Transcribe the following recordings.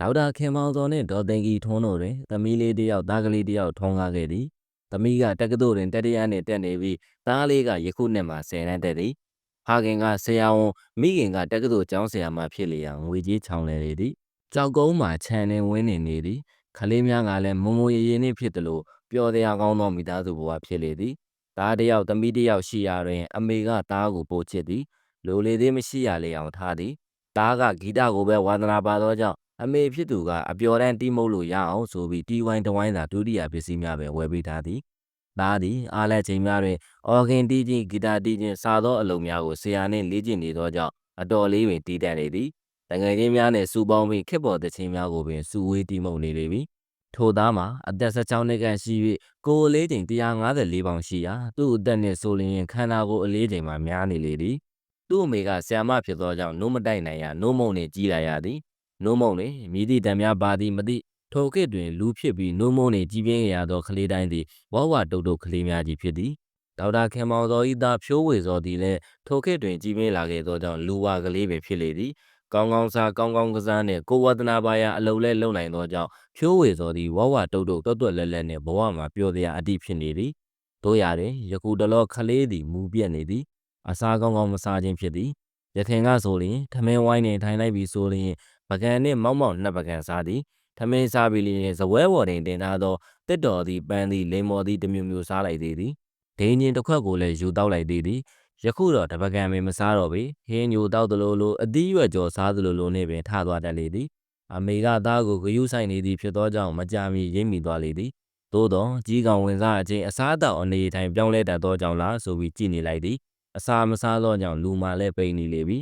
ဒေါက်တာခင်မောင်စောနှင့်ဒေါ်သိင်္ဂီထွန်းတို့တွင်သမီးလေးတစ်ယောက်သားကလေးတစ်ယောက်ထွန်းကားခဲ့သည်သမီးကတက္ကသိုလ်တွင်တတိယနှစ်တက်နေပြီးသားလေးကယခုနှစ်မှာ10နှစ်တက်သည်ဖခင်ကဆရာဝန်မိခင်ကတက္ကသိုလ်ကျောင်းဆရာမဖြစ်လျက်ငွေကြီးချောင်းလဲလေသည်ကြောက်ကုန်းမှာခြံနေဝင်းနေနေသည်ခလေးများကလည်းမုံမုံရည်ရည်နှင့်ဖြစ်သလိုပျော်တရားကောင်းသောမိသားစုဘဝဖြစ်လေသည်သားတစ်ယောက်သမီးတစ်ယောက်ရှိရာတွင် အမေကသားကိုပိုချစ်သည်လိုလေသေးမရှိရလေအောင်ထားသည်သားကဂီတကိုပဲဝါသနာပါသောကြောင့် အမေဖြစ်သူကအပျော်တမ်းတီးမှုတ်လို့ရအောင်ဆိုပြီးတီးဝိုင်းတဝိုင်းသာဒုတိယပစ္စည်းများပဲဝယ်ပေးထားသည်သားသည်အားလက်ချိန်များတွင်အော်ဂင်တီးခြင်းဂီတတီးခြင်းစသောအလုပ်များကိုဆရာနှင့်လေ့ကျင့်နေသောကြောင့်အတော်လေးပင်တီးတတ်နေသည်တငယ်ချင်းများနှင့်စူပေါင်းပြီးခစ်ပေါ်သချင်းများကိုပင်စူဝေးတီးမှုတ်နေလေပြီထိုသားမှာအသက်16နှစ်ခန့်ရှိ၍ကိုယ်အလေးချိန်154ပေါင်ရှိရာသူ့အသက်နှင့်ဆိုလျင်ခန္ဓာကိုယ်အလေးချိန်မှာများနေလေသည်သူ့အမေကဆ iam ဖြစ်သောကြောင့်နို့မတိုက်နိုင်ရနို့မုံနှင့်ကြီးလာရသည် နို့မုံတွင်မြည်သည့်တံများပါသည်မသိထိုခေတ်တွင်လူဖြစ်ပြီးနို့မုံနှင့်ကြီးပြင်းရသောကလေးတိုင်းသည်ဝဝတုတ်တုတ်ကလေးများကြီးဖြစ်သည်ဒေါက်တာခင်မောင်စောဤသားဖြိုးဝေစောသည်လည်းထိုခေတ်တွင်ကြီးပြင်းလာခဲ့သောကြောင့်လူဝါကလေးပင်ဖြစ်လေသည်ကောင်းကောင်းစားကောင်းကောင်းကစားနှင့်ကိုဝဒနာပါရာအလုံးလဲလုံနိုင်သောကြောင့်ဖြိုးဝေစောသည်ဝဝတုတ်တုတ်တွတ်တွတ်လဲလဲနှင့်ဘဝမှာပျော်စရာအတိဖြစ်နေသည်တို့ရတွင်ယခုတလောခလေးသည်မူပြက်နေသည်အစားကောင်းကောင်းမစားခြင်းဖြစ်သည်ရခင်ကဆိုလျင်ထမင်းဝိုင်းနှင့်ထိုင်လိုက်ပြီးဆိုလျင်ပကံနှင့်မောက်မောက်နှစ်ပကံစားသည်ထမင်းစားပြီးလျင်ဇပွဲဝေါ်တွင်တင်ထားသောတစ်တော်သည်ပန်းသည်လိမ္မော်သည်တမျိုးမျိုးစားလိုက်သေးသည်ဒိန်ကျင်တစ်ခွက်ကိုလည်းယူတောက်လိုက်သေးသည်ယခုတော့တပကံပင်မစားတော့ပေဟင်းညိုတောက်သလိုလိုအသီးရွက်ကြော်စားသလိုလိုနှင့်ပင်ထသွားတတ်လေသည်အမေကသားကိုဂယုဆိုင်နေသည်ဖြစ်သောကြောင့်မကြမီရိပ်မိသွားလေသည်သို့တော့ကြီးကောင်ဝင်စားအချင်းအစားအသောက်အနေထိုင်ပြောင်းလဲတတ်သောကြောင့်လားဆိုပြီးကြည်နေလိုက်သည်အစာမစားသောကြောင့်လူမှလည်းပိန်နေလေပြီ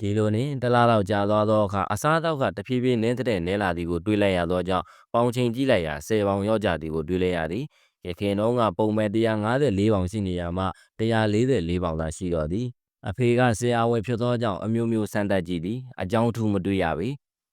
ဒီလိုနဲ့တလားတော့ကြာသွားသောအခါအစားအသောက်ကတဖြည်းဖြည်းနင်းတဲ့နဲလာသည်ကိုတွေးလိုက်ရသောကြောင့်ပေါင်ချိန်ကြည့်လိုက်ရာ10ပေါင်ရောက်ကြသည်ကိုတွေးလိုက်ရသည်ရခင်တော့ကပုံမဲ့154ပေါင်ရှိနေရမှ144ပေါင်သာရှိတော့သည်အဖေကဆရာဝန်ဖြစ်သောကြောင့်အမျိုးမျိုးစမ်းသပ်ကြည့်သည်အကြောင်းထူးမတွေ့ရပေ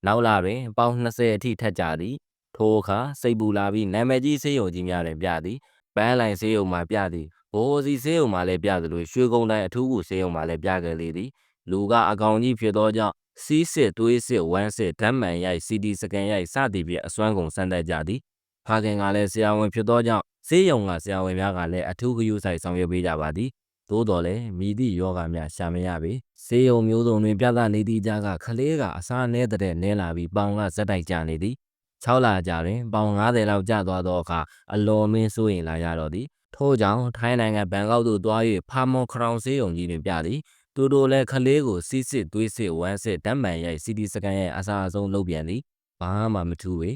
နောက်လာတွင်ပေါင်20အထိထက်ကြသည်ထိုအခါစိတ်ပူလာပြီးနာမည်ကြီးဆေးရုံကြီးများတွင်ပြသည်ပန်းလိုင်ဆေးရုံမှာပြသည်ဘိုးစီဆေးရုံမှာလည်းပြသလိုရွှေကုန်းတိုင်းအထူးကူဆေးရုံမှာလည်းပြခဲ့လေသည် လူကအကောင်ကြီးဖြစ်သောကြောင့်စီးစစ်သွေးစစ်ဝမ်းစစ်ဓာတ်မှန်ရိုက်စီတီစကန်ရိုက်စသည်ဖြင့်အစွမ်းကုန်စမ်းသပ်ကြသည်ဖခင်ကလည်းဆရာဝန်ဖြစ်သောကြောင့်ဆေးရုံကဆရာဝန်များကလည်းအထူးဂရုစိုက်ဆောင်ရွက်ပေးကြပါသည်သို့တော်လည်းမိသည့်ယောဂများရှာမရပေဆေးရုံမျိုးစုံတွင်ပြသနေသည့်ကြားကခလေးကအစားနဲတဲ့နဲလာပြီးပေါင်ကဇက်တိုက်ကြနေသည်6လကြာတွင်ပေါင်90လောက်ကျသွားသောအခါအလော်မင်းစိုးရင်လာရတော့သည်ထို့ကြောင့်ထိုင်းနိုင်ငံဘန်ကောက်သို့သွား၍ဖာမွန်ခရောင်ဆေးရုံကြီးတွင်ပြသည် သူတို့လည်းခလေးကိုစီးစစ်သွေးစစ်ဝမ်းစစ်ဓာတ်မှန်ရိုက်စီတီစကန်ရဲ့အစားအဆုံးလုပ်ပြန်သည်ဘာမှမထူးပေ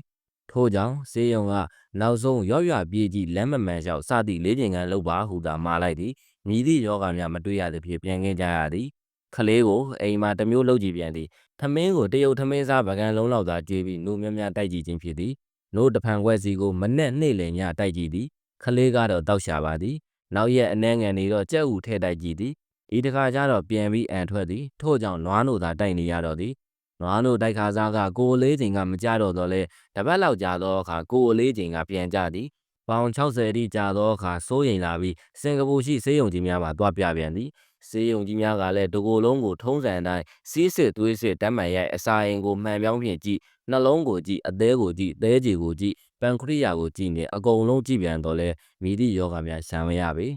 ထို့ကြောင့်ဆေးရုံကနောက်ဆုံးရော့ရွပြေးကြီးလမ်းမမှန်လျှောက်စသည့်လေးချိန်ကန်လုပ်ပါဟုသာမှားလိုက်သည်မြည်သည့်ယောဂများမတွေ့ရသဖြင့်ပြန်ခင်းကြရသည်ခလေးကိုအိမ်မှာတစ်မျိုးလုပ်ကြည့်ပြန်သည်ထမင်းကိုတရုတ်ထမင်းစားပကံလုံးလောက်သာကျွေးပြီးနှုတ်များများတိုက်ကြည့်ခြင်းဖြစ်သည်နှုတ်တဖန်ခွက်စီကိုမနဲ့နှိမ့်လည်ညတိုက်ကြည့်သည်ခလေးကတော့တောက်ရှာပါသည်နောက်ရက်အနှဲငယ်နေတော့ကြက်ဥထဲတိုက်ကြည့်သည် ဤတခါကျတော့ပြန်ပြီးအန်ထွက်သည်ထို့ကြောင့်နွားနိုသာတိုက်နေရတော့သည်နွားနိုတိုက်ခါစားကကိုအလေးချိန်ကမကြတော့တော့လဲတပတ်လောက်ကြာသောအခါကိုအလေးချိန်ကပြန်ကြသည်ပေါင်60အထိကြာသောအခါစိုးရိမ်လာပြီးစင်ကာပူရှိဆေးရုံကြီးများမှာတွားပြပြန်သည်ဆေးရုံကြီးများကလည်းတကိုယ်လုံးကိုထုံးစံအတိုင်းစီးစစ်သွေးစစ်ဓာတ်မှန်ရိုက်အစာအိမ်ကိုမှန်ပြောင်းဖြင့်ကြည့်နှလုံးကိုကြည့်အသေးကိုကြည့်သဲကြည်ကိုကြည့်ပန်ခရိယာကိုကြည့်နေအကုန်လုံးကြည့်ပြန်တော့လဲမိသည့်ယောဂများရှာမရပေ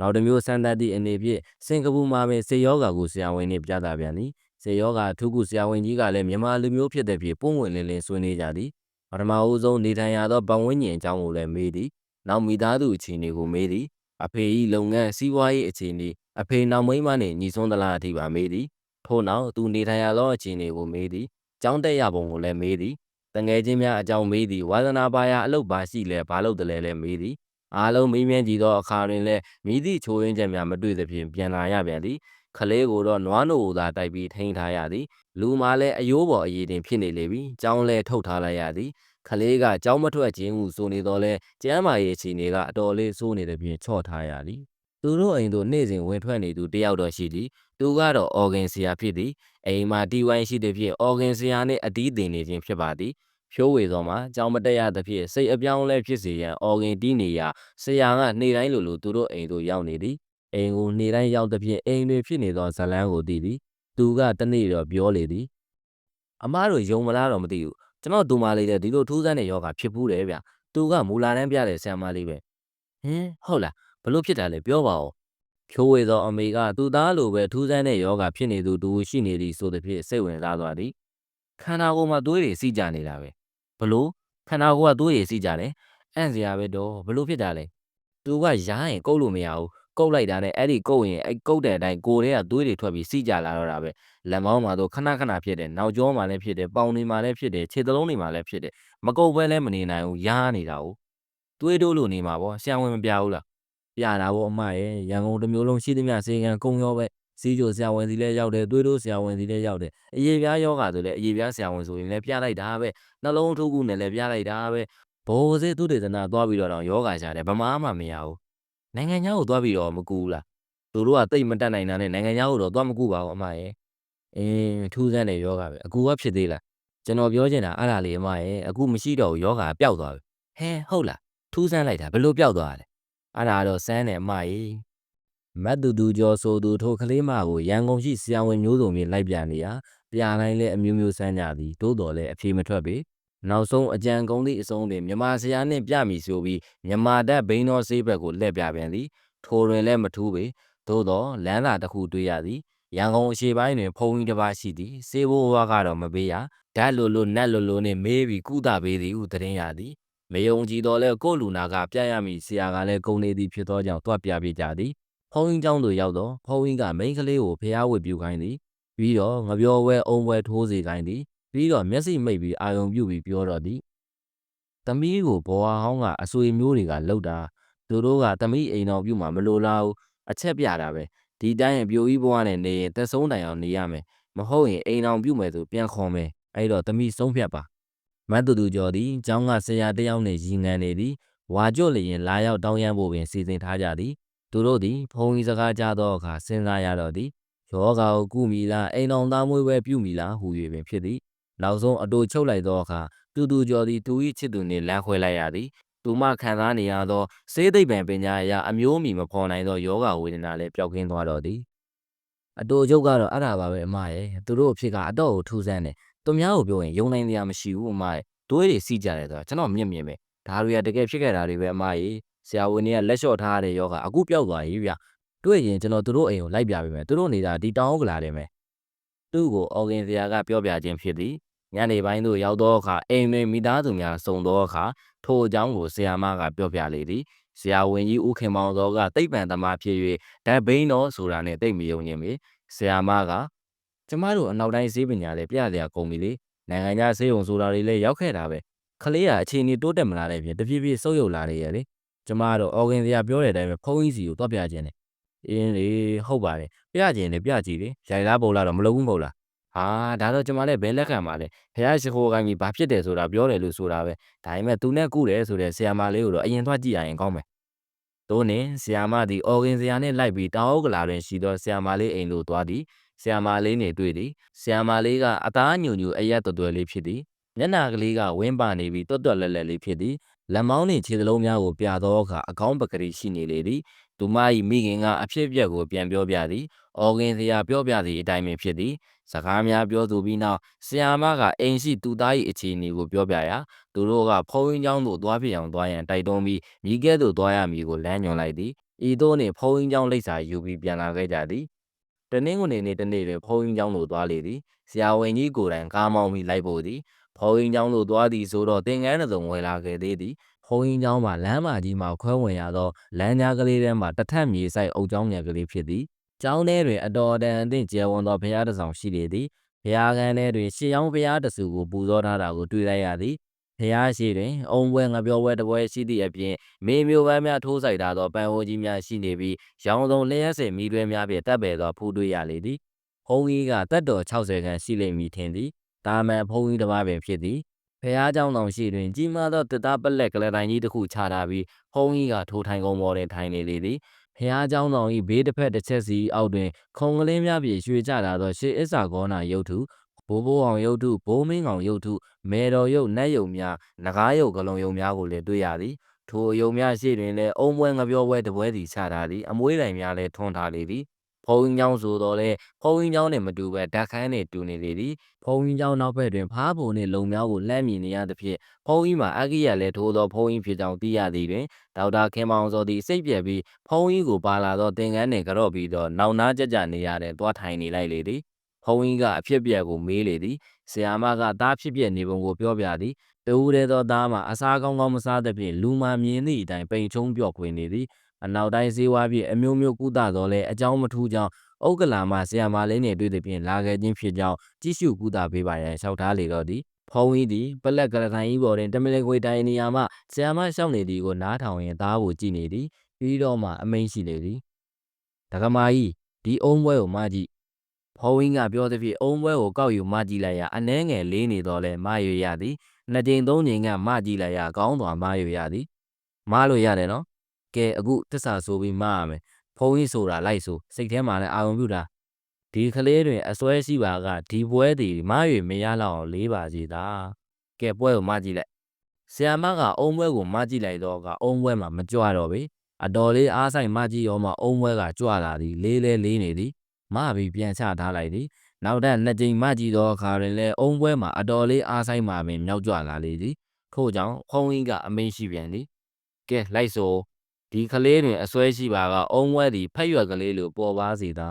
နောက်တစ်မျိုးစမ်းသပ်သည့်အနေဖြင့်စင်ကာပူမှာပင်ဆေယောဂါကိုဆရာဝန်နှင့်ပြသပြန်သည်ဆေယောဂါထူးကူဆရာဝန်ကြီးကလည်းမြန်မာလူမျိုးဖြစ်တဲ့ဖြင့်ပုံဝင်လင်းလင်းဆွေးနွေးကြသည်ပထမဦးဆုံးနေထိုင်ရသောပတ်ဝန်းကျင်အကြောင်းကိုလည်းမေးသည်နောက်မိသားစုအခြေအနေကိုမေးသည်အဖေ၏လုပ်ငန်းစီးပွားရေးအခြေအနေအဖေနောက်မိန်းမနှင့်ညီဆွန်းသလားအထိပါမေးသည်ထို့နောက်သူနေထိုင်ရသောအခြေအနေကိုမေးသည်ကျောင်းတက်ရပုံကိုလည်းမေးသည်တငယ်ချင်းများအကြောင်းမေးသည်ဝါသနာပါရာအလုပ်ပါရှိလဲဘာလုပ်တယ်လဲလဲမေးသည် အားလုံးမေးမြန်းကြည့်သောအခါတွင်လည်းမိသည့်ချိုးရင်းချက်များမတွေ့သဖြင့်ပြန်လာရပြန်သည်ခလေးကိုတော့နွားနိုကိုသာတိုက်ပြီးထိန်းထားရသည်လူမှလည်းအယိုးပေါ်အရည်တင်ဖြစ်နေလေပြီကြောင်းလဲထုတ်ထားလိုက်ရသည်ခလေးကကြောင်းမထွက်ခြင်းဟုဆိုနေတော့လဲကျမ်းမာရေးအခြေအနေကအတော်လေးဆိုးနေတဲ့ပြင်ချော့ထားရသည်သူတို့အိမ်သို့နေ့စဉ်ဝင်ထွက်နေသူတယောက်တော့ရှိသည်သူကတော့အော်ဂင်ဆရာဖြစ်သည်အိမ်မှာတီဝိုင်းရှိသည်ဖြင့်အော်ဂင်ဆရာနှင့်အတီးတင်နေခြင်းဖြစ်ပါသည် ဖြိုးဝေသောမှာကြောင်မတက်ရသဖြင့်စိတ်အပြောင်းလဲဖြစ်စေရန်အော်ဂင်တီးနေရာဆရာကနေ့တိုင်းလိုလိုသူတို့အိမ်သို့ရောက်နေသည်အိမ်ကိုနေ့တိုင်းရောက်သဖြင့်အိမ်တွင်ဖြစ်နေသောဇလန်းကိုသိသည်သူကတနေ့တော့ပြောလေသည်အမားတို့ယုံမလားတော့မသိဘူးကျွန်တော်တူမလေးတဲ့ဒီလိုထူးဆန်းတဲ့ယောဂဖြစ်ဘူးတယ်ဗျသူကမူလာတန်းပြတဲ့ဆရာမလေးပဲဟင်ဟုတ်လားဘလို့ဖြစ်တာလဲပြောပါဦးဖြိုးဝေသောအမေကသူ့သားလိုပဲထူးဆန်းတဲ့ယောဂဖြစ်နေသူတူရှိနေသည်ဆိုသည်ဖြင့်စိတ်ဝင်စားသွားသည်ခန္ဓာကိုယ်မှာသွေးတွေစီးကြနေတာပဲ ဘလို့ခန္ဓာကိုယ်ကသွေးတွေစီးကြတယ်အန့်စရာပဲတော့ဘလို့ဖြစ်တာလဲသူကရားရင်ကုတ်လို့မရဘူးကုတ်လိုက်တာနဲ့အဲ့ဒီကုတ်ရင်အဲ့ကုတ်တဲ့အတိုင်းကိုယ်ထဲကသွေးတွေထွက်ပြီးစီးကြလာတော့တာပဲလက်မောင်းမှာတော့ခဏခဏဖြစ်တယ်နောက်ကျောမှာလည်းဖြစ်တယ်ပေါင်တွေမှာလည်းဖြစ်တယ်ခြေသလုံးတွေမှာလည်းဖြစ်တယ်မကုတ်ပဲလည်းမနေနိုင်ဘူးရားနေတာ哦သွေးတိုးလို့နေမှာပေါ့ဆရာဝန်မပြဘူးလားပြတာပေါ့အမရဲ့ရန်ကုန်တစ်မျိုးလုံးရှိသမျှစေကံကုံရောပဲ စီးကြိုဆရာဝန်စီလည်းရောက်တယ်သွေးတိုးဆရာဝန်စီလည်းရောက်တယ်အရေးပြားယောဂဆိုလည်းအရေးပြားဆရာဝန်ဆိုရင်လည်းပြလိုက်တာပဲနှလုံးထိုးကူနဲ့လည်းပြလိုက်တာပဲဘောစေသူတေသနာသွားပြီးတော့တော့ယောဂရှာတယ်ဗမာမှမရဘူးနိုင်ငံခြားကိုသွားပြီးတော့မကူဘူးလားသူတို့ကတိတ်မတက်နိုင်တာနဲ့နိုင်ငံခြားကိုတော့သွားမကူပါဘူးအမရဲ့အင်းထူးဆန်းတဲ့ယောဂပဲအကူကဖြစ်သေးလားကျွန်တော်ပြောချင်တာအဲ့ဒါလေးအမရဲ့အခုမရှိတော့ဘူးယောဂပျောက်သွားပြီဟဲဟုတ်လားထူးဆန်းလိုက်တာဘယ်လိုပျောက်သွားလဲအဲ့ဒါတော့စမ်းတယ်အမကြီး မတ်တူတူကျော်ဆိုသူထိုကလေးမကိုရန်ကုန်ရှိဆရာဝန်မျိုးစုံပြင်လိုက်ပြန်နေရပြတိုင်းလဲအမျိုးမျိုးစမ်းကြသည်တိုးတော်လဲအဖြေမထွက်ပေနောက်ဆုံးအကြံကုန်းသည့်အဆုံးတွင်မြမဆရာနှင့်ပြမည်ဆိုပြီးမြမတက်ဘိန်းတော်ဆေးဘက်ကိုလှည့်ပြပြန်သည်ထိုတွင်လည်းမထူးပေသို့တော့လမ်းသာတစ်ခုတွေ့ရသည်ရန်ကုန်အရှေ့ပိုင်းတွင်ဖုံကြီးတစ်ပါးရှိသည်စေဘိုးဝါကတော့မပေးရဓာတ်လိုလိုနတ်လိုလိုနှင့်မေးပြီးကုသပေးသည်ဟုသတင်းရသည်မယုံကြည်တော့လဲကို့လူနာကပြရမည်ဆရာကလည်းဂုံနေသည်ဖြစ်သောကြောင့်တွားပြပေးကြသည် ဖုံးကြီးကျောင်းသို့ရောက်တော့ဖုံးကြီးကမိန်းကလေးကိုဖျားဝစ်ပြူခိုင်းသည်ပြီးတော့ငပြောဝဲအုံဝဲထိုးစေခိုင်းသည်ပြီးတော့မျက်စိမိတ်ပြီးအာယုံပြုတ်ပြီးပြောတော့သည်သမီးကိုဘောဟောင်းကအဆွေမျိုးတွေကလှုပ်တာသူတို့ကသမီးအိမ်တော်ပြုတ်မှမလိုလားဘူးအချက်ပြတာပဲဒီတိုင်းအပြိုကြီးဘဝနဲ့နေရင်သက်ဆုံးတိုင်အောင်နေရမယ်မဟုတ်ရင်အိမ်တော်ပြုတ်မယ်ဆိုပြန်ခေါ်မယ်အဲ့တော့သမီးဆုံးဖြတ်ပါမတ်တူတူကျော်သည်ကျောင်းကဆရာတယောက်နဲ့ရီငန်နေသည်ဝါကြွလျင်လာရောက်တောင်းရန်ဖို့ပင်စီစဉ်ထားကြသည် သူတို့သည်ဖုံကြီးစကားကြားသောအခါစဉ်းစားရတော့သည်ယောဂါကိုကုမိလားအိမ်တော်သားမွေးပဲပြုမိလားဟူ၍ပင်ဖြစ်သည်နောက်ဆုံးအတူချုပ်လိုက်သောအခါတူတူကျော်သည်သူ၏ချစ်သူနှင့်လမ်းခွဲလိုက်ရသည်သူမခံစားနေရသောစေးသိပ္ပံပညာအရာအမျိုးအမည်မဖော်နိုင်သောယောဂဝေဒနာလည်းပျောက်ကင်းသွားတော့သည်အတူချုပ်ကတော့အဲ့ဒါပါပဲအမရဲ့သူတို့အဖြစ်ကအတော့ကိုထူးဆန်းတယ်သူများကိုပြောရင်ယုံနိုင်တရားမရှိဘူးအမရဲ့တွေးတွေစီးကြတယ်ဆိုတော့ကျွန်တော်မြင်မြင်ပဲဒါတွေကတကယ်ဖြစ်ခဲ့တာတွေပဲအမရဲ့ ဆရာဝန်တွေကလက်လျှော့ထားရတဲ့ယောဂအခုပျောက်သွားပြီဗျတွေ့ရင်ကျွန်တော်သူတို့အိမ်ကိုလိုက်ပြပေးမယ်သူတို့နေတာဒီတောင်ဥက္ကလာတယ်မယ်သူ့ကိုအော်ဂင်ဆရာကပြောပြခြင်းဖြစ်သည်ညနေပိုင်းသို့ရောက်သောအခါအိမ်တွင်မိသားစုများစုံသောအခါထိုအကြောင်းကိုဆရာမကပြောပြလေသည်ဆရာဝန်ကြီးဦးခင်မောင်စောကတိတ်ပံသမားဖြစ်၍ဓာတ်ဘိန်းတော်ဆိုတာနဲ့တိတ်မယုံခြင်းပဲဆရာမကကျမတို့အနောက်တိုင်းဈေးပညာလည်းပြစရာကုန်ပြီလေနိုင်ငံခြားဈေးုံဆိုတာတွေလည်းရောက်ခဲ့တာပဲခလေးကအခြေအနေတိုးတက်မလာတဲ့ပြင်တဖြည်းဖြည်းဆုပ်ယုပ်လာနေရလေ ကျမတို့အော်ဂင်ဆရာပြောတဲ့အတိုင်းပဲဖုန်းကြီးစီကိုတွားပြခြင်းတယ်အင်းလေဟုတ်ပါတယ်ပြခြင်းတယ်ပြကြည့်လေရိုင်လားပုံလားတော့မလုပ်ဘူးမဟုတ်လားဟာဒါတော့ကျမလည်းဘယ်လက်ခံပါလဲဖះရှိခိုးကိုင်းပြီးဘာဖြစ်တယ်ဆိုတာပြောတယ်လို့ဆိုတာပဲဒါပေမဲ့သူနဲ့ကုတယ်ဆိုတဲ့ဆရာမလေးကိုတော့အရင်သွားကြည့်ရရင်ကောင်းမယ်သို့နှင့်ဆီယာမသည်အော်ဂင်ဆရာနှင့်လိုက်ပြီးတောင်အုပ်ကလာတွင်ရှိသောဆီယာမလေးအိမ်သို့သွားသည်ဆီယာမလေးနှင့်တွေ့သည်ဆီယာမလေးကအသားညူညူအရက်တော်တော်လေးဖြစ်သည်မျက်နှာကလေးကဝင်းပါနေပြီးတွတ်တွတ်လက်လက်လေးဖြစ်သည် လက်မောင်းနှင့်ခြေသလုံးများကိုပြသောအခါအကောင်းပကတိရှိနေလေသည်သူမ၏မိခင်ကအဖြစ်အပျက်ကိုပြန်ပြောပြသည်အော်ဂင်ဆရာပြောပြသည့်အတိုင်းပင်ဖြစ်သည်စကားများပြောသူပြီးနောက်ဆီယာမကအိမ်ရှိသူသား၏အခြေအနေကိုပြောပြရာသူတို့ကဖုံးရင်းကျောင်းသို့သွားပြအောင်သွားရန်တိုက်တွန်းပြီးမိကဲသို့သွားရမည်ကိုလမ်းညွှန်လိုက်သည်ဤသို့နှင့်ဖုံးရင်းကျောင်းလိပ်စာယူပြီးပြန်လာခဲ့ကြသည်တနင်္ဂနွေနေ့တနေ့တွင်ဖုံးရင်းကျောင်းသို့သွားလေသည်ဆရာဝန်ကြီးကိုယ်တိုင်ကားမောင်းပြီးလိုက်ပို့သည် ဖုံးရင်းကျောင်းသို့သွားသည်ဆိုတော့သင်္ကန်းတစ်စုံဝယ်လာခဲ့သေးသည်ဖုံးရင်းကျောင်းမှာလမ်းမကြီးမှာခွဲဝင်ရသောလမ်းကြားကလေးထဲမှာတထက်မြေဆိုင်အုပ်ကျောင်းငယ်ကလေးဖြစ်သည်ကျောင်းထဲတွင်အတော်တန်အသင့်ကျယ်ဝန်းသောဘုရားတစ်ဆောင်ရှိလေသည်ဘုရားကန်းထဲတွင်ရှစ်ယောင်းဘုရားတဆူကိုပူဇော်ထားတာကိုတွေ့လိုက်ရသည်ဖျားရှိတွင်အုံပွဲငပြောပွဲတပွဲရှိသည့်အပြင်မေမျိုးပန်းများထိုးဆိုင်ထားသောပန်းဟိုးကြီးများရှိနေပြီးရောင်စုံလျှက်စင်မိတွဲများဖြင့်တပ်ပယ်သောဖူးတွေ့ရလေသည်ဖုံးကြီးကတက်တော်60ခန်းရှိလိမ့်မည်ထင်သည် တာမန်ဖုံးကြီးတစ်ပါးပင်ဖြစ်သည်ဖះเจ้าတော်ရှိတွင်ကြီးမားသောတစ်သားပလက်ကလတိုင်ကြီးတစ်ခုချထားပြီးဖုံးကြီးကထိုထိုင်ကုန်ပေါ်တွင်ထိုင်နေလေသည်ဖះเจ้าတော်၏ဘေးတစ်ဖက်တစ်ချက်စီအောက်တွင်ခုံကလေးများဖြင့်ရွှေကျလာသောရှေးအစ္စာကောနာရုပ်ထုဘိုးဘိုးအောင်ရုပ်ထုဘိုးမင်းအောင်ရုပ်ထုမေတော်ရုပ်နတ်ရုပ်များနဂါးရုပ်ကလုံးရုပ်များကိုလည်းတွေ့ရသည်ထိုအယုံများရှိတွင်လည်းအုံပွဲငပြောပွဲတပွဲစီချထားသည်အမွေးတိုင်များလည်းထွန်းထားလေသည် ဘုံကြီးကျောင်းဆိုတော့လေဘုံကြီးကျောင်းနဲ့မတူပဲဓာတ်ခမ်းနဲ့တူနေလေသည်ဘုံကြီးကျောင်းနောက်ဘက်တွင်ဖားပုံနှင့်လုံမြောင်းကိုလှမ်းမြင်နေရသဖြင့်ဘုံကြီးမှာအကိရလည်းထိုးသောဘုံကြီးဖြစ်ကြောင်းသိရသည်တွင်ဒေါက်တာခင်မောင်စောသည်စိတ်ပြက်ပြီးဘုံကြီးကိုပါလာသောသင်္ကန်းနှင့်ကြော့ပြီးတော့နောင်နာကြကြနေရတဲ့သွားထိုင်နေလိုက်လေသည်ဘုံကြီးကအဖြစ်ပြက်ကိုမေးလေသည်ဆရာမကသားဖြစ်ပြက်နေပုံကိုပြောပြသည်တူရဲသောသားမှာအစားကောင်းကောင်းမစားသဖြင့်လူမှမြင်သည့်အတိုင်းပိန်ချုံပြော့ခွင်နေသည် အနောက်တိုင်းဈေးဝါးပြည့်အမျိုးမျိုးကုသတော်လဲအကြောင်းမထူးကြောင်းဥက္ကလာမှဆရာမလေးနှင့်တွေ့သည်ဖြင့်လာခဲ့ခြင်းဖြစ်ကြောင်းကြည့်ရှုကုသပေးပါရန်လျှောက်ထားလေတော့သည်ဖုံးကြီးသည်ပလက်ကရထိုင်ကြီးပေါ်တွင်တမလင်ခွေတိုင်နေရာမှဆရာမရှောက်နေသည်ကိုနားထောင်ရင်သားကိုကြည့်နေသည်ပြီးတော့မှအမိန်ရှိလေသည်ဒကမာကြီးဒီအုံးပွဲကိုမကြည့်ဖုံးကြီးကပြောသည်ဖြင့်အုံးပွဲကိုကောက်ယူမကြည့်လိုက်ရအနှဲငယ်လေးနေတော့လဲမရွေရသည်နှစ်ကြိမ်သုံးကြိမ်ကမကြည့်လိုက်ရကောင်းစွာမရွေရသည်မလို့ရတယ်နော် ကဲအခုတစ္ဆာဆိုပြီးမရမယ်ဖုံးကြီးဆိုတာလိုက်ဆိုစိတ်ထဲမှာလည်းအာရုံပြုတာဒီကလေးတွင်အစွဲရှိပါကဒီပွဲသည်မရွေမရလောက်အောင်လေးပါစီသာကဲပွဲကိုမကြည့်လိုက်ဆရာမကအုံးပွဲကိုမကြည့်လိုက်တော့ကအုံးပွဲမှာမကြွတော့ပေအတော်လေးအားဆိုင်မကြည့်ရောမှအုံးပွဲကကြွလာသည်လေးလဲလေးနေသည်မပြီးပြန်ချထားလိုက်သည်နောက်ထပ်နှစ်ကြိမ်မကြည့်သောအခါတွင်လည်းအုံးပွဲမှာအတော်လေးအားဆိုင်မှပင်မြောက်ကြွလာလေသည်ထို့ကြောင့်ဖုံးကြီးကအမိန့်ရှိပြန်သည်ကဲလိုက်ဆို ဒီကလေးတွင်အစွဲရှိပါကအုံးပွဲသည်ဖက်ရွက်ကလေးလိုပေါ်ပါစေသာ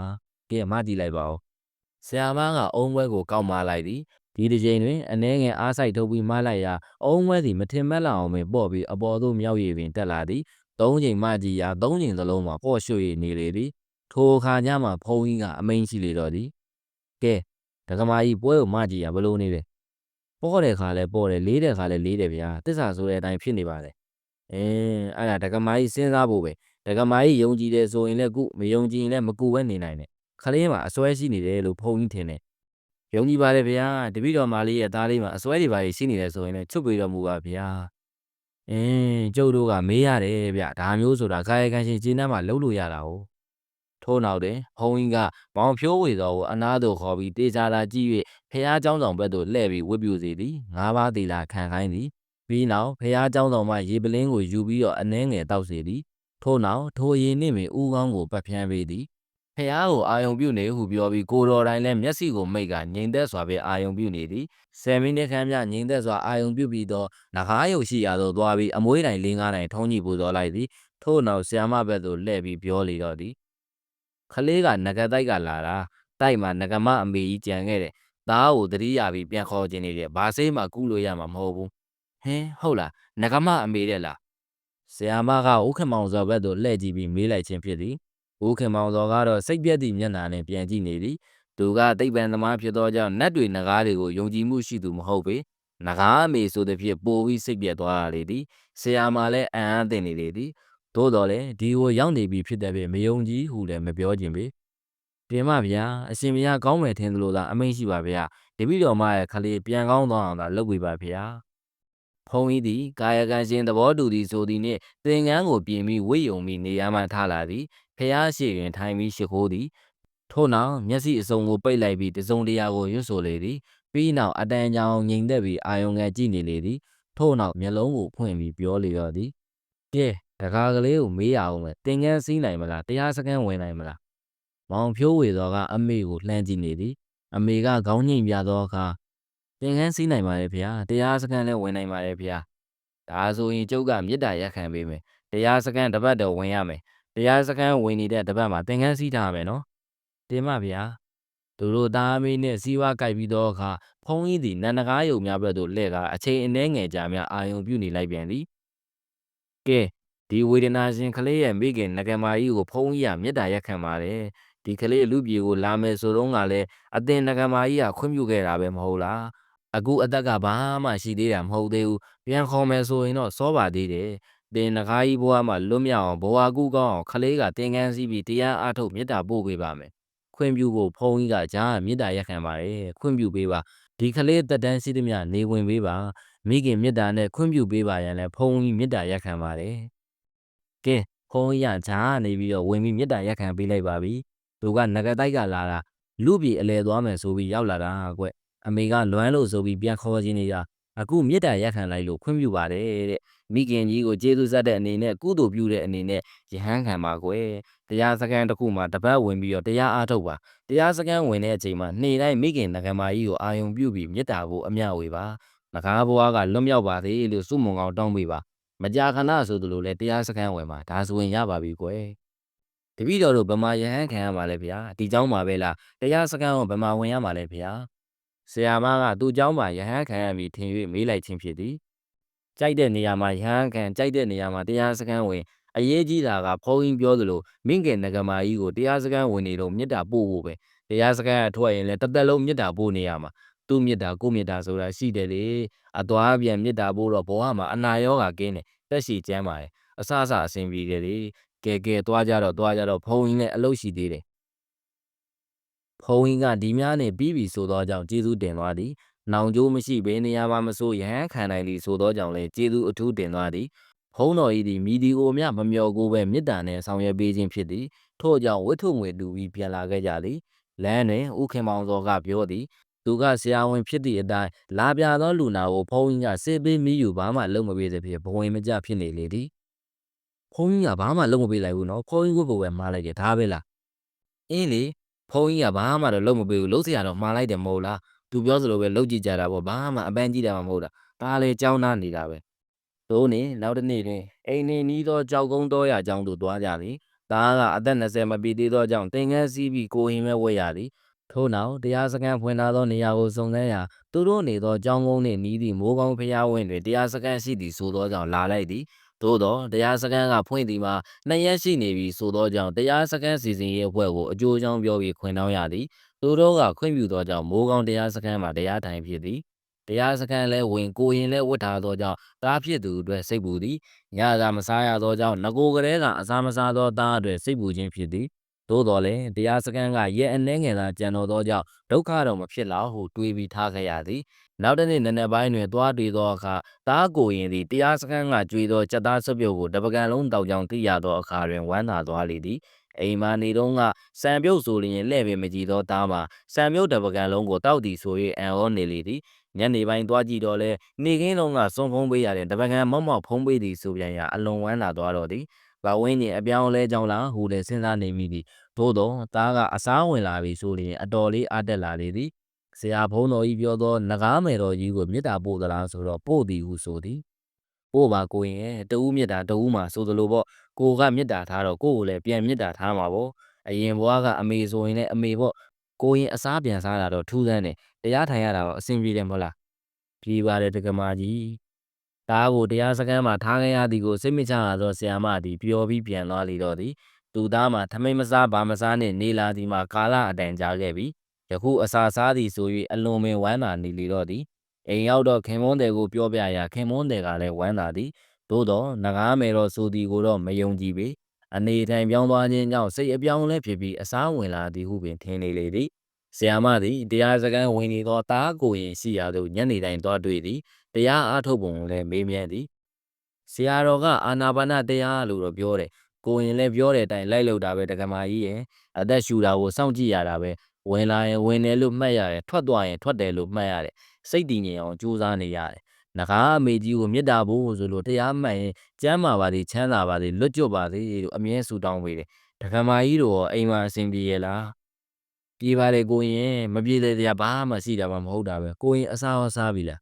ကဲမကြည့်လိုက်ပါဦးဆရာမကအုံးပွဲကိုကောက်မလိုက်သည်ဒီတစ်ချိန်တွင်အနှဲငယ်အားဆိုင်ထုတ်ပြီးမလိုက်ရာအုံးပွဲသည်မထင်မှတ်လောက်အောင်ပင်ပေါ့ပြီးအပေါ်သို့မြောက်ရည်ပင်တက်လာသည်သုံးချိန်မှကြည့်ရာသုံးချိန်သလုံးမှာပေါ့ရွှွေနေလေသည်ထိုအခါကျမှဖုံးကြီးကအမိန်ရှိလေတော့သည်ကဲဒကမာကြီးပွဲကိုမကြည့်ရဘလို့နေလဲပေါ့တဲ့ခါလဲပေါ့တယ်လေးတဲ့ခါလဲလေးတယ်ဗျာတစ္ဆာဆိုတဲ့အတိုင်းဖြစ်နေပါလေ အင်းအဲ့ဒါဒကမာကြီးစဉ်းစားဖို့ပဲဒကမာကြီးယုံကြည်တယ်ဆိုရင်လည်းကုမယုံကြည်ရင်လည်းမကုပဲနေနိုင်နဲ့ခလေးမှာအစွဲရှိနေတယ်လို့ဖုံကြီးထင်တယ်ယုံကြည်ပါလေဗျာတပည့်တော်မလေးရဲ့သားလေးမှာအစွဲတွေပါရှိနေတယ်ဆိုရင်လည်းချွတ်ပေးတော်မူပါဗျာအင်းကျုပ်တို့ကမေးရတယ်ဗျဒါမျိုးဆိုတာကာယကံရှင်ကျင်းနှမ်းမှာလှုပ်လို့ရတာ哦ထို့နောက်တွင်ဘုံကြီးကမောင်ဖြိုးဝေတော်ကိုအနားသို့ခေါ်ပြီးတေချာလာကြည့်၍ဖះเจ้าဆောင်ဘက်သို့လှည့်ပြီးဝတ်ပြုစေသည်ငါးပါးသီလာခံခိုင်းသည် ပြီးနောက်ဖះเจ้าဆောင်မှရေပလင်းကိုယူပြီးတော့အနှဲငယ်တောက်စေသည်ထို့နောက်ထိုရေနှင့်ပင်ဥကောင်းကိုပတ်ဖြန်းပေးသည်ဖះကိုအာယုံပြုနေဟုပြောပြီးကိုတော်တိုင်းလည်းမျက်စိကိုမိတ်ကငြိမ်သက်စွာဖြင့်အာယုံပြုနေသည်ဆယ်မိနစ်ခန့်မြငြိမ်သက်စွာအာယုံပြုပြီးတော့နဂါးရုပ်ရှိရာသို့သွားပြီးအမွှေးတိုင်လေးငါးတိုင်ထုံးကြည့်ပူဇော်လိုက်သည်ထို့နောက်ဆ iam မဘက်သို့လှည့်ပြီးပြောလေတော့သည်ခလေးကငကတိုက်ကလာတာတိုက်မှာငကမအမေကြီးကြံခဲ့တယ်သားကိုတတိယပြီးပြန်ခေါ်ခြင်းနေတယ်ဘာစေးမှကူးလို့ရမှာမဟုတ်ဘူး ဟင်းဟုတ်လားငကမအမေတဲ့လားဆ iam မကဥက္ကမောင်စော်ဘက်သို့လှည့်ကြည့်ပြီးမေးလိုက်ခြင်းဖြစ်သည်ဥက္ကမောင်စော်ကတော့စိတ်ပြက်သည့်မျက်နှာနဲ့ပြန်ကြည့်နေသည်သူကသိပ္ပံသမားဖြစ်သောကြောင့်နတ်တွေနဂါးတွေကိုယုံကြည်မှုရှိသူမဟုတ်ပေနဂါးအမေဆိုသည်ဖြင့်ပိုပြီးစိတ်ပြက်သွားရလေသည်ဆရာမလည်းအံ့အားသင့်နေလေသည်သို့တော်လည်းဒီကိုရောက်နေပြီဖြစ်တဲ့ဖြင့်မယုံကြည်ဟုလည်းမပြောခြင်းပေပြင်မဗျာအရှင်မရကောင်းမယ်ထင်သလိုသာအမိန့်ရှိပါဗျာတပည့်တော်မရဲ့ခလေးပြန်ကောင်းသွားအောင်သာလုပ်ပေးပါဗျာ ဖုံးကြီးသည်ကာယကံရှင်သဘောတူသည်ဆိုသည်နှင့်သင်္ကန်းကိုပြင်ပြီးဝိယုံပြီးနေရာမှထားလာသည်ဖះရှိတွင်ထိုင်ပြီးရှိခိုးသည်ထို့နောက်မျက်စိအစုံကိုပိတ်လိုက်ပြီးတစုံတရာကိုရွတ်ဆိုလေသည်ပြီးနောက်အတန်ကြောင်ငိမ်သက်ပြီးအာယုံငယ်ကြည့်နေလေသည်ထို့နောက်မျက်လုံးကိုဖွင့်ပြီးပြောလေတော့သည်ကဲတကားကလေးကိုမေးရအောင်မယ်တင်ကန်းစီးနိုင်မလားတရားစခန်းဝင်နိုင်မလားမောင်ဖြိုးဝေတော်ကအမေကိုလှမ်းကြည့်နေသည်အမေကခေါင်းညိတ်ပြသောအခါ တင်ကန်းစီးနိုင်ပါလေဗျာတရားစခန်းလည်းဝင်နိုင်ပါလေဗျာဒါဆိုရင်ကျုပ်ကမေတ္တာရက်ခံပေးမယ်တရားစခန်းတစ်ပတ်တော့ဝင်ရမယ်တရားစခန်းဝင်နေတဲ့တစ်ပတ်မှာတင်ကန်းစီးထားမယ်နော်တင်ပါဗျာသူတို့သားအမေနဲ့စီးဝါးကြိုက်ပြီးတော့အခါဖုံးကြီးသည်နန္ဒကားယုံများဘက်သို့လှည့်ကာအချိန်အနည်းငယ်ကြာများအာယုံပြုနေလိုက်ပြန်သည်ကဲဒီဝေဒနာရှင်ကလေးရဲ့မိခင်ငကမာကြီးကိုဖုံးကြီးကမေတ္တာရက်ခံပါတယ်ဒီကလေးလူပြေကိုလာမယ်ဆိုတော့ကလည်းအတင်ငကမာကြီးကခွင့်ပြုခဲ့တာပဲမဟုတ်လား အခုအသက်ကဘာမှရှိသေးတာမဟုတ်သေးဘူးပြန်ခေါ်မယ်ဆိုရင်တော့စောပါသေးတယ်တင်နဂါးကြီးဘွားမှလွတ်မြောက်အောင်ဘဝကူကောင်းအောင်ခလေးကတင်ကန်းစည်းပြီးတရားအားထုတ်မေတ္တာပို့ပေးပါမယ်ခွင့်ပြုဖို့ဖုံးကြီးကကြားမေတ္တာရက်ခံပါတယ်ခွင့်ပြုပေးပါဒီကလေးတက်တန်းရှိသမျှနေဝင်ပေးပါမိခင်မေတ္တာနဲ့ခွင့်ပြုပေးပါရန်လည်းဖုံးကြီးမေတ္တာရက်ခံပါတယ်ကဲဖုံးကြီးကဂျာကနေပြီးတော့ဝင်ပြီးမေတ္တာရက်ခံပေးလိုက်ပါပြီသူကငကတိုက်ကလာတာလူပြေအလဲသွားမယ်ဆိုပြီးရောက်လာတာကွ အမေကလွမ်းလို့ဆိုပြီးပြန်ခေါ်ခြင်းနေတာ အခုမေတ္တာရက်ခံလိုက်လို့ခွင့်ပြုပါတယ်တဲ့မိခင်ကြီးကိုကျေးဇူးဆက်တဲ့အနေနဲ့ကုသိုလ်ပြုတဲ့အနေနဲ့ယဟန်ခံပါကွယ်တရားစခန်းတစ်ခုမှာတပတ်ဝင်ပြီးတော့တရားအားထုတ်ပါတရားစခန်းဝင်တဲ့အချိန်မှာနေ့တိုင်းမိခင်ငကမာကြီးကိုအာယုံပြုပြီးမေတ္တာကိုအမျှဝေပါငကားဘွားကလွတ်မြောက်ပါသေးလို့စုမုံကောင်တောင်းပေးပါမကြာခဏဆိုသလိုလဲတရားစခန်းဝင်ပါဒါဆိုရင်ရပါပြီကွယ်တပည့်တော်တို့ဗမာယဟန်ခံရမှာလဲဗျာဒီเจ้าမှာပဲလားတရားစခန်းကိုဗမာဝင်ရမှာလဲဗျာ ဆရာမကသူ့เจ้าမှာယဟန်ခံရပြီထင်၍မေးလိုက်ခြင်းဖြစ်သည်ကြိုက်တဲ့နေရာမှာယဟန်ခံကြိုက်တဲ့နေရာမှာတရားစခန်းဝင်အရေးကြီးတာကဖုန်းကြီးပြောသလိုမင့်ကင်ငကမာကြီးကိုတရားစခန်းဝင်နေတော့မေတ္တာပို့ဖို့ပဲတရားစခန်းကထွက်ရင်လည်းတစ်သက်လုံးမေတ္တာပို့နေရမှာသူ့မေတ္တာကိုမေတ္တာဆိုတာရှိတယ်လေအသွားပြန်မေတ္တာပို့တော့ဘဝမှာအနာရောဂါကင်းတယ်တက်ရှိကျမ်းပါတယ်အဆအဆအဆင်ပြေတယ်လေကဲကဲသွားကြတော့သွားကြတော့ဖုန်းကြီးနဲ့အလုပ်ရှိသေးတယ် ဖုန်းကြီးကဒီများနဲ့ပြီးပြီဆိုတော့ကြောင့်ကျေးဇူးတင်သွားသည်နောင်ကျိုးမရှိဘဲနေရာမှာမဆိုးရဟန်းခံနိုင်သည်ဆိုသောကြောင့်လည်းကျေးဇူးအထူးတင်သွားသည်ဖုံးတော်ဤသည်မိဒီကိုမြမမျော်ကိုပဲမေတ္တာနှင့်ဆောင်ရွက်ပေးခြင်းဖြစ်သည်ထို့ကြောင့်ဝိထုငွေတူပြီးပြန်လာခဲ့ကြသည်လမ်းတွင်ဥခင်မောင်စောကပြောသည်သူကဆရာဝန်ဖြစ်သည့်အတိုင်းလာပြသောလူနာကိုဖုံးကြီးကစေပေးမိယူဘာမှလုံးမပေးသဖြင့်ဘဝင်မကျဖြစ်နေလေသည်ဖုံးကြီးကဘာမှလုံးမပေးလိုက်ဘူးနော်ဖုံးကြီးဝတ်ဖို့ပဲမှားလိုက်တယ်ဒါပဲလားအင်းလေ ဖုံးကြီးကဘာမှတော့လုံးမပေးဘူးလုံးစရာတော့မှားလိုက်တယ်မဟုတ်လားသူပြောသလိုပဲလုံးကြည့်ကြတာပေါ့ဘာမှအပန်းကြည့်တာမှမဟုတ်တာဒါလည်းကြောင်းသားနေတာပဲသို့နေနောက်တစ်နေ့တွင်အိမ်နေနီးသောကြောက်ကုန်းတော်ရအကြောင်းသို့သွားကြသည်ဒါကအသက်20မပြည့်သေးသောကြောင့်တင်ငန်းစည်းပြီးကိုဟင်မဲ့ဝဲရသည်ထို့နောက်တရားစခန်းဖွင့်ထားသောနေရာကိုစုံစမ်းရာသူတို့နေသောကြောင်းကုန်းနှင့်နီးသည့်မိုးကောင်းဖျားဝင်းတွင်တရားစခန်းရှိသည်ဆိုသောကြောင့်လာလိုက်သည် သို့သောတရားစခန်းကဖွင့်သည်မှာနှစ်ရက်ရှိနေပြီဆိုသောကြောင့်တရားစခန်းစီစဉ်ရေးအဖွဲ့ကိုအကျိုးအကြောင်းပြောပြီးခွင့်တောင်းရသည်သူတို့ကခွင့်ပြုသောကြောင့်မိုးကောင်းတရားစခန်းမှာတရားထိုင်ဖြစ်သည်တရားစခန်းလဲဝင်ကိုရင်လဲဝတ်ထားသောကြောင့်တားဖြစ်သူအတွက်စိတ်ပူသည်ညစာမစားရသောကြောင့်ငကိုကလေးကအစာမစားသောသားအတွက်စိတ်ပူခြင်းဖြစ်သည်သို့တော်လည်းတရားစခန်းကရဲ့အနှဲငယ်သာကြံတော်သောကြောင့်ဒုက္ခတော့မဖြစ်လောက်ဟုတွေးပြီးထားခဲ့ရသည် နောက်တစ်နေ့နံနက်ပိုင်းတွင်သွားတွေ့သောအခါတားကိုရင်သည်တရားစခန်းကကြွေသောစက်သားဆွပြုတ်ကိုတပကံလုံးတောက်ကြောင်သိရသောအခါတွင်ဝမ်းသာသွားလေသည်အိမ်မာနေတော့ကစံပြုတ်ဆိုလျင်လှဲ့ပင်မကြည့်သောသားမှာစံပြုတ်တပကံလုံးကိုတောက်သည်ဆို၍အံ့ဩနေလေသည်ညနေပိုင်းသွားကြည့်တော့လဲနေခင်းလုံးကစွန်ဖုံးပေးရတယ်တပကံမောက်မောက်ဖုံးပေးသည်ဆိုပြန်ရာအလွန်ဝမ်းသာသွားတော့သည်ဘဝင်းကြီးအပြောင်းလဲကြောင်းလားဟူလည်းစဉ်းစားနေမိသည်သို့တော့သားကအစားဝင်လာပြီဆိုရင်အတော်လေးအားတက်လာလေသည် ဆရာဘုန်းတော်ကြီးပြောသောငကားမယ်တော်ကြီးကိုမေတ္တာပို့သလားဆိုတော့ပို့သည်ဟုဆိုသည်ပို့ပါကိုရင်ရဲ့တဦးမေတ္တာတဦးမှာဆိုသလိုပေါ့ကိုကမေတ္တာထားတော့ကိုကိုလည်းပြန်မေတ္တာထားမှာပေါ့အရင်ဘွားကအမေဆိုရင်လည်းအမေပေါ့ကိုရင်အစားပြန်စားတာတော့ထူးဆန်းတယ်တရားထိုင်ရတာတော့အဆင်ပြေတယ်မဟုတ်လားပြေးပါတယ်တက္ကမကြီးတားကိုတရားစခန်းမှာထားခဲ့ရသည်ကိုစိတ်မချရသောဆရာမသည်ပျော်ပြီးပြန်သွားလေတော့သည်သူသားမှာထမိန်မစားဘာမစားနှင့်နေလာသည်မှာကာလအတန်ကြာခဲ့ပြီ ယခုအစာစားသည်ဆို၍အလွန်ပင်ဝမ်းသာနေလေတော့သည်အိမ်ရောက်တော့ခင်မွန်းတယ်ကိုပြောပြရာခင်မွန်းတယ်ကလည်းဝမ်းသာသည်သို့တော့ငကားမယ်တော့ဆိုသည်ကိုတော့မယုံကြည်ပေအနေထိုင်ပြောင်းသွားခြင်းကြောင့်စိတ်အပြောင်းလဲဖြစ်ပြီးအစားဝင်လာသည်ဟုပင်ထင်နေလေသည်ဆရာမသည်တရားစခန်းဝင်နေသောတားကိုရင်ရှိရာသို့ညနေတိုင်းသွားတွေ့သည်တရားအားထုတ်ပုံလည်းမေးမြန်းသည်ဆရာတော်ကအာနာပါနတရားလို့တော့ပြောတယ်ကိုရင်လည်းပြောတဲ့အတိုင်းလိုက်လို့တာပဲတက္ကမကြီးရဲ့အသက်ရှူတာကိုစောင့်ကြည့်ရတာပဲ ဝင်လာရင်ဝင်တယ်လို့မှတ်ရတယ်ထွက်သွားရင်ထွက်တယ်လို့မှတ်ရတယ်စိတ်တည်ငြိမ်အောင်ကြိုးစားနေရတယ်နဂါအမေကြီးကိုမေတ္တာဖို့ဆိုလို့တရားမှန်ရင်ကျမ်းမာပါစေချမ်းသာပါစေလွတ်ကျွတ်ပါစေလို့အမြဲဆုတောင်းပေးတယ်ဒကမာကြီးတို့ရောအိမ်မှာအဆင်ပြေရလားပြေပါတယ်ကိုရင်မပြေတဲ့တရားဘာမှရှိတာမှမဟုတ်တာပဲကိုရင်အစားအစားပြီလား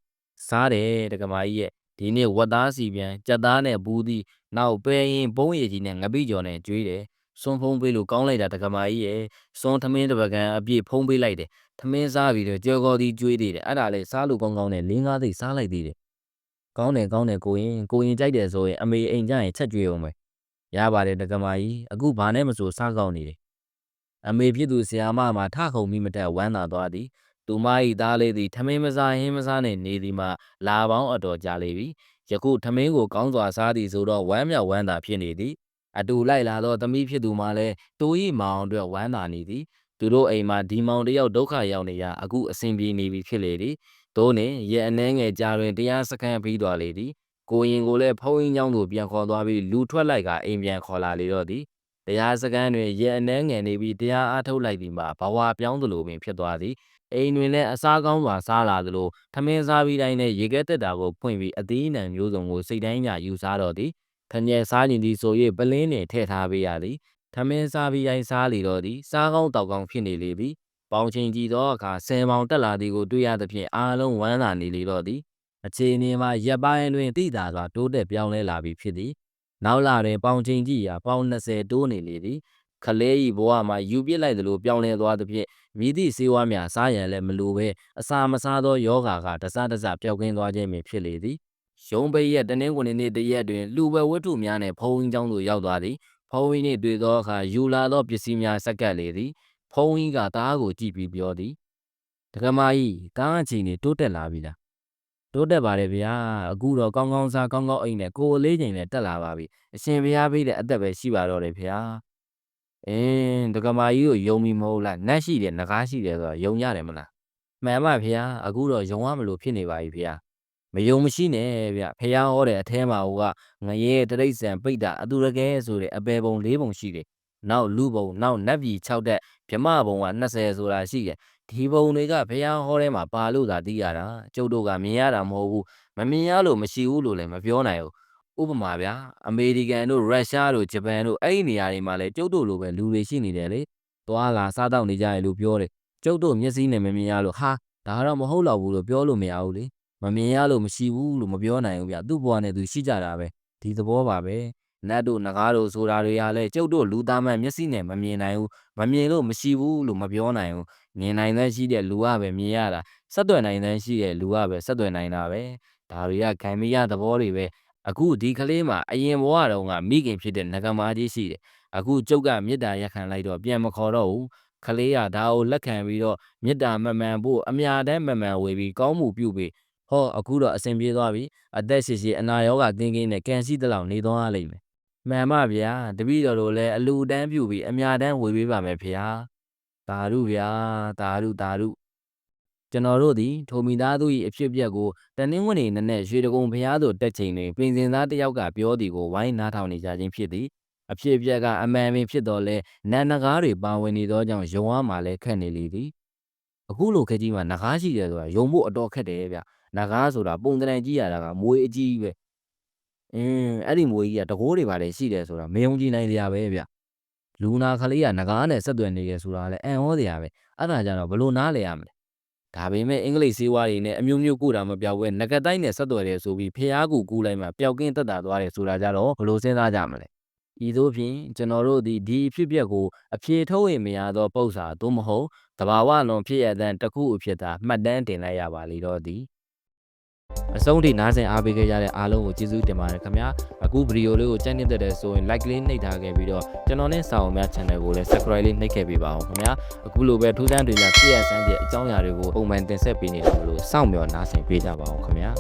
စားတယ်ဒကမာကြီးရဲ့ဒီနေ့ဝက်သားစီပြန်ကြက်သားနဲ့ဘူးသီးနောက်ပဲရင်ဘုံရည်ကြီးနဲ့ငပိကျော်နဲ့ကျွေးတယ် စွန်ဖုံးပေးလို့ကောင်းလိုက်တာဒကမာကြီးရဲ့စွန်ထမင်းတစ်ပကံအပြည့်ဖုံးပေးလိုက်တယ်ထမင်းစားပြီးတော့ကြော်ကော်ဒီကျွေးသေးတယ်အဲ့ဒါလေးစားလို့ကောင်းကောင်းနဲ့လင်းကားသိစားလိုက်သေးတယ်ကောင်းတယ်ကောင်းတယ်ကိုရင်ကိုရင်ကြိုက်တယ်ဆိုရင်အမေအိမ်ကြရင်ချက်ကျွေးအောင်ပဲရပါတယ်ဒကမာကြီးအခုဘာနဲ့မဆိုစားကောင်းနေတယ်အမေဖြစ်သူဆရာမမှာထခုံမိမတက်ဝမ်းသာသွားသည်သူမ၏သားလေးသည်ထမင်းမစားဟင်းမစားနဲ့နေသည်မှာလာပေါင်းအတော်ကြာလေပြီယခုထမင်းကိုကောင်းစွာစားသည်ဆိုတော့ဝမ်းမြောက်ဝမ်းသာဖြစ်နေသည် အတူလိုက်လာသောသမီးဖြစ်သူမှလည်းတူ၏မောင်အတွက်ဝမ်းသာနေသည်သူတို့အိမ်မှာဒီမောင်တယောက်ဒုက္ခရောက်နေရအခုအဆင်ပြေနေပြီဖြစ်လေသည်သို့နှင့်ရဲ့အနှဲငယ်ကြာတွင်တရားစခန်းပြီးသွားလေသည်ကိုရင်ကိုလည်းဖုံးရင်ကြောင်းသို့ပြန်ခေါ်သွားပြီးလူထွက်လိုက်ကအိမ်ပြန်ခေါ်လာလေတော့သည်တရားစခန်းတွင်ရဲ့အနှဲငယ်နေပြီးတရားအားထုတ်လိုက်သည်မှာဘဝပြောင်းသလိုပင်ဖြစ်သွားသည်အိမ်တွင်လည်းအစားကောင်းစွာစားလာသလိုထမင်းစားပြီးတိုင်းလည်းရေခဲတက်တာကိုဖွင့်ပြီးအသီးအနှံမျိုးစုံကိုစိတ်တိုင်းကြယူစားတော့သည် ခညက်စားရင်ဒီဆို၍ပလင်းတွင်ထည့်ထားပေးရသည်ထမင်းစားပြီးတိုင်းစားလေတော့သည်စားကောင်းတောက်ကောင်းဖြစ်နေလေပြီပေါင်ချိန်ကြည့်သောအခါဆယ်ပေါင်တက်လာသည်ကိုတွေ့ရသဖြင့်အားလုံးဝမ်းသာနေလေတော့သည်အခြေအနေမှာရက်ပိုင်းတွင်တိတာစွာတိုးတက်ပြောင်းလဲလာပြီဖြစ်သည်နောက်လာတွင်ပေါင်ချိန်ကြည့်ရာပေါင်20တိုးနေလေသည်ခလဲဤဘဝမှာယူပစ်လိုက်သလိုပြောင်းလဲသွားသဖြင့်မိသည့်စေဝါများစားရန်လည်းမလိုဘဲအစာမစားသောယောဂါကတစတစပျောက်ကင်းသွားခြင်းပင်ဖြစ်လေသည် ရုံးပိတ်ရက်တနင်္ဂနွေနေ့တရက်တွင်လူပဲဝတ္ထုများနှင့်ဘုံကြီးကျောင်းသို့ရောက်သွားသည်ဘုံကြီးနှင့်တွေ့သောအခါယူလာသောပစ္စည်းများဆက်ကပ်လေသည်ဘုံကြီးကတားကိုကြည့်ပြီးပြောသည်တက္ကမကြီးတားအချိန်နေတိုးတက်လာပြီလားတိုးတက်ပါတယ်ဗျာအခုတော့ကောင်းကောင်းစားကောင်းကောင်းအိမ်နဲ့ကိုယ်လေးချိန်နဲ့တက်လာပါပြီအရှင်ဘုရားပေးတဲ့အသက်ပဲရှိပါတော့တယ်ဗျာအင်းတက္ကမကြီးကိုယုံပြီးမဟုတ်လားနတ်ရှိတယ်ငကားရှိတယ်ဆိုတော့ယုံရတယ်မလားမှန်ပါဗျာအခုတော့ယုံရမလို့ဖြစ်နေပါပြီဗျာ မယုံမရှိနဲ့ဗျဖះဟောတဲ့အထဲမှာဟိုကငရဲတရိတ်ဆန်ပိတ်တာအတူတကယ်ဆိုတဲ့အပေပုံ၄ပုံရှိတယ်နောက်လူပုံနောက်နတ်ပြည်6တက်ဗြမပုံက20ဆိုတာရှိတယ်ဒီပုံတွေကဘုရားဟောထဲမှာပါလို့သာသိရတာကျုပ်တို့ကမြင်ရတာမဟုတ်ဘူးမမြင်ရလို့မရှိဘူးလို့လည်းမပြောနိုင်ဘူးဥပမာဗျာအမေရိကန်တို့ရုရှားတို့ဂျပန်တို့အဲ့ဒီနေရာတွေမှာလည်းကျုပ်တို့လိုပဲလူတွေရှိနေတယ်လေသွားလာစားတော့နေကြရလို့ပြောတယ်ကျုပ်တို့မျက်စိနဲ့မမြင်ရလို့ဟာဒါတော့မဟုတ်တော့ဘူးလို့ပြောလို့မရဘူးလေ မမြင်ရလို့မရှိဘူးလို့မပြောနိုင်ဘူးဗျသူ့ဘဝနဲ့သူရှိကြတာပဲဒီသဘောပါပဲနတ်တို့နဂါးတို့ဆိုတာတွေကလည်းကျုပ်တို့လူသားမှန်မျက်စိနဲ့မမြင်နိုင်ဘူးမမြင်လို့မရှိဘူးလို့မပြောနိုင်ဘူးမြင်နိုင်တဲ့ရှိတဲ့လူကပဲမြင်ရတာဆက်သွယ်နိုင်တဲ့ရှိတဲ့လူကပဲဆက်သွယ်နိုင်တာပဲဒါတွေကဂမ်မီယာသဘောတွေပဲအခုဒီကလေးမှာအရင်ဘဝတုန်းကမိခင်ဖြစ်တဲ့ငကမာကြီးရှိတယ်အခုကျုပ်ကမေတ္တာရက်ခံလိုက်တော့ပြန်မခေါ်တော့ဘူးကလေးကဒါကိုလက်ခံပြီးတော့မေတ္တာမမှန်ဖို့အမြတမ်းမမှန်ဝေပြီးကောင်းမှုပြုပြီး ဟောအခုတော့အဆင်ပြေသွားပြီအသက်ရှိရှိအနာရောဂါကင်းကင်းနဲ့ကန်ရှိတဲ့လောက်နေသွားရလိမ့်မယ်မှန်ပါဗျာတပည့်တော်တို့လည်းအလူတန်းပြုပြီးအမြတမ်းဝေပေးပါမယ်ဗျာတာရုဗျာတာရုတာရုကျွန်တော်တို့သည်ထိုမိသားစု၏အဖြစ်အပျက်ကိုတနင်္ဂနွေနေ့နဲ့ရွှေတကုံဘုရားသို့တက်ချိန်တွင်ပြင်စင်သားတစ်ယောက်ကပြောသည်ကိုဝိုင်းနားထောင်နေကြခြင်းဖြစ်သည်အဖြစ်အပျက်ကအမှန်ပင်ဖြစ်တော်လဲနန္နကားတွေပါဝင်နေသောကြောင့်ယုံရမှလည်းခက်နေလေသည်အခုလိုခက်ကြီးမှာနဂါးရှိတယ်ဆိုတာယုံဖို့အတော်ခက်တယ်ဗျ နဂါးဆိုတာပုံတန်ကြီးရတာကမွေအကြီးပဲအင်းအဲ့ဒီမွေကြီးကတကိုးတွေပါလေရှိတယ်ဆိုတာမယုံကြည်နိုင်ကြပဲဗျလူနာကလေးကငကားနဲ့ဆက်သွယ်နေရဆိုတာလည်းအံ့ဩစရာပဲအဲ့ဒါကြတော့ဘလို့နားလဲရမလဲဒါပေမဲ့အင်္ဂလိပ်စေးဝါးတွေနဲ့အမျိုးမျိုးကိုတာမပြောက်ဘဲငကတိုက်နဲ့ဆက်သွယ်တယ်ဆိုပြီးဖះကူကူးလိုက်မှပျောက်ကင်းတက်တာသွားတယ်ဆိုတာကြတော့ဘလို့စဉ်းစားကြမလဲဤသို့ဖြင့်ကျွန်တော်တို့ဒီဒီအဖြစ်အပျက်ကိုအဖြေထုတ်ရင်မရသောပု္ပ္ပာသို့မဟုတ်တဘာဝလွန်ဖြစ်ရတဲ့တစ်ခုအဖြစ်သာမှတ်တမ်းတင်လိုက်ရပါလေတော့သည် အဆုံးထိနားဆင်အားပေးခဲ့ကြတဲ့အားလုံးကိုကျေးဇူးတင်ပါတယ်ခင်ဗျာအခုဗီဒီယိုလေးကိုကြိုက်နေတဲ့တဲ့ဆိုရင် like လေးနှိပ်ထားခဲ့ပြီးတော့ကျွန်တော်နဲ့စာအုပ်များ channel ကိုလည်း subscribe လေးနှိပ်ခဲ့ပေးပါအောင်ခင်ဗျာအခုလိုပဲထူးဆန်းတွေများဖြစ်ရဆန်းတဲ့အကြောင်းအရာတွေကိုပုံမှန်တင်ဆက်ပေးနေတာလို့စောင့်မျှော်နားဆင်ပေးကြပါအောင်ခင်ဗျာ